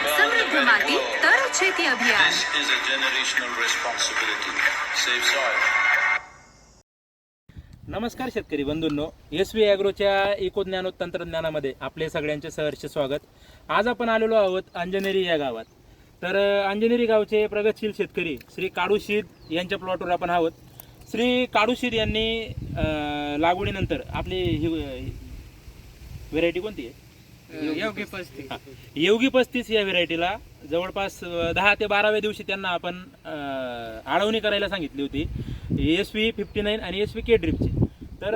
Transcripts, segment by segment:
સમૃદ્ધ માટી તર છેતી અભિયાન This is a generational responsibility. Save soil. नमस्कार शेतकरी बंधूंनो एस व्ही ॲग्रोच्या इको ज्ञानो तंत्रज्ञानामध्ये आपले सगळ्यांचे सहर्ष स्वागत आज आपण आलेलो आहोत अंजनेरी या गावात तर अ, अंजनेरी गावचे प्रगतशील शेतकरी श्री काडूशीद यांच्या प्लॉटवर आपण आहोत श्री काडूशीद यांनी अ, लागवडीनंतर आपली ही व्हेरायटी कोणती आहे योग्य पस्तीस. योगी पस्तीस या व्हेरायटीला. जवळपास दहा ते बाराव्या दिवशी त्यांना आपण आळवणी करायला सांगितली होती. एस व्ही फिफ्टी नाईन आणि एस व्ही के ड्रिपची तर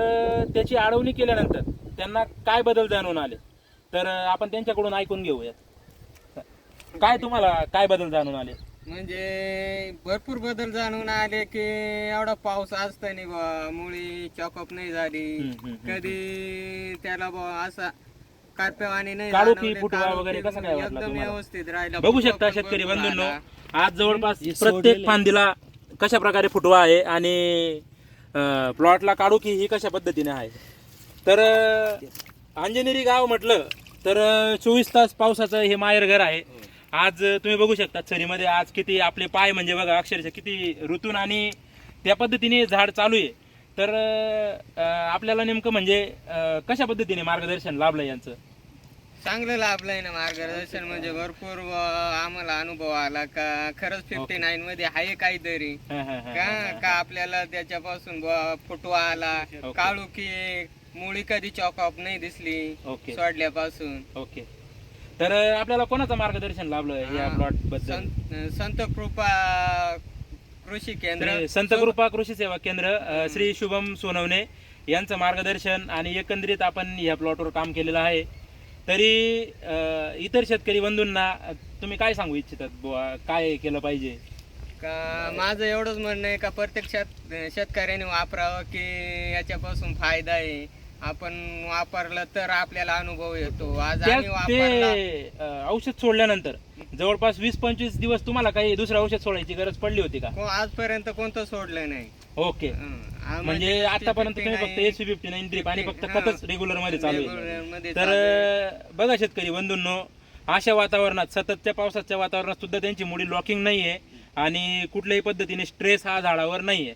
त्याची आळवणी केल्यानंतर त्यांना काय बदल जाणून आले? तर आपण त्यांच्याकडून ऐकून घेऊयात. काय तुम्हाला काय बदल जाणून आले? म्हणजे भरपूर बदल जाणून आले की एवढा पाऊस असताना बा मुळी चॉकअप नाही झाली. कधी त्याला बा असा कारपेवाणी नाही काळोखी, जाणवले, फुटवा काळोखी वगैरे कसा काय वाटला एकदम तुम्हाला? व्यवस्थित राहिला बघू शकता शेतकरी बंधूंनो. आज जवळपास प्रत्येक फांदीला कशा प्रकारे फुटवा आहे आणि प्लॉटला काढू की ही कशा पद्धतीने आहे तर अं, अंजनेरी गाव म्हटलं तर चोवीस तास पावसाचं हे माहेर घर आहे आज अं, तुम्ही बघू शकता सरीमध्ये आज किती आपले पाय म्हणजे बघा अक्षरशः किती ऋतून आणि त्या पद्धतीने झाड चालू आहे तर अं, आपल्याला नेमकं म्हणजे अं, कशा पद्धतीने मार्गदर्शन लाभलं यांचं? चांगलं लाभलंय ना मार्गदर्शन. म्हणजे भरपूर आम्हाला अनुभव आला का खरंच फिफ्टी नाईन मध्ये आहे काहीतरी. हा, हा, हा, का का आपल्याला त्याच्यापासून फुटवा आला. ओके. काळुकी मुळी कधी चॉकअप नाही दिसली ओके. सोडल्यापासून. ओके. तर अं, आपल्याला कोणाचं मार्गदर्शन लाभलं या हा. प्लॉटबद्दल? संत संत कृपा कृषी केंद्र. श्री संत कृपा कृषी सेवा केंद्र अं, श्री शुभम सोनवणे यांचं मार्गदर्शन आणि एकंदरीत आपण या प्लॉटवर काम केलेलं आहे. तरी इतर शेतकरी बंधूंना तुम्ही काय सांगू इच्छितात बुवा? काय केलं पाहिजे? का माझं एवढंच म्हणणं आहे का प्रत्येक शेत शेतकऱ्याने वापरावं की याच्यापासून फायदा आहे. आपण वापरलं तर आपल्याला अनुभव येतो आज त्या- आम्ही वापरला ते अं, औषध सोडल्यानंतर जवळपास वीस पंचवीस दिवस तुम्हाला काही दुसरं औषध सोडायची गरज पडली होती का को- आजपर्यंत कोणतं सोडलं नाही ओके हं. म्हणजे आतापर्यंत तुम्ही फक्त 59 एस फिफ्टी नाईन ड्रीप आणि फक्त हा. खतच रेग्युलरमध्ये चालू आहे Regular मध्ये तर चालू आहे. अं, बघा शेतकरी बंधूंनो अशा वातावरणात सततच्या पावसाच्या वातावरणात सुद्धा त्यांची मुडी लॉकिंग नाहीये आणि कुठल्याही पद्धतीने स्ट्रेस हा झाडावर नाहीये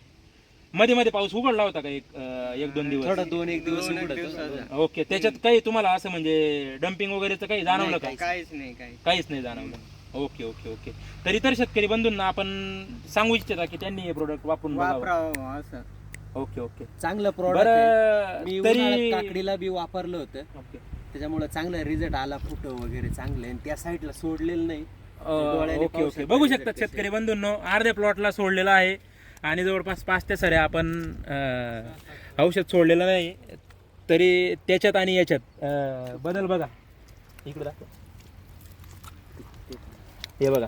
मध्ये मध्ये पाऊस उघडला होता का एक अं, एक दोन दिवस? दोन एक दिवस दोन एक उघडत दिवसाचा. ओके त्याच्यात काही तुम्हाला असं म्हणजे डम्पिंग वगैरेचं काही जाणवलं का? काहीच नाही काही. काहीच नाही जाणवलं. Okay okay okay. तर इतर शेतकरी बंधूंना आपण सांगू इच्छिता की त्यांनी हे प्रोडक्ट वापरून बघावं. वापरावं असं. Okay okay. चांगलं प्रॉडक्ट मी उन्हाळ्यात तरी काकडीला बी वापरलं होतं. ओके. त्याच्यामुळे चांगला रिझल्ट आला फोटो वगैरे चांगले. आणि त्या साईडला सोडलेलं नाही. अ, डोळ्याने ओके पाहू ओके. शकता बघू result शकता कसे. शेतकरी बंधूंनो अर्ध्या प्लॉटला सोडलेला आहे. आणि जवळपास पाच ते सऱ्या आपण औषध सोडलेलं नाही. तरी त्याच्यात आणि याच्यात बदल बघा. इकडे दाखव. हे बघा.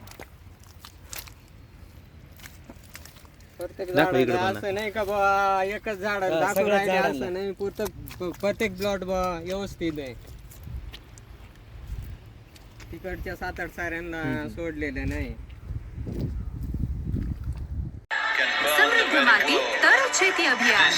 प्रत्येक झाडाला पण. असं नाही का बा एकच झाड दाखवून राहिले. असं नाही. प्रत्येक प्रत्येक प्लॉट बा व्यवस्थित आहे. तिकडच्या सात आठ साऱ्यांना सोडलेलं नाही. માટી world. તર છેતી અભિયાન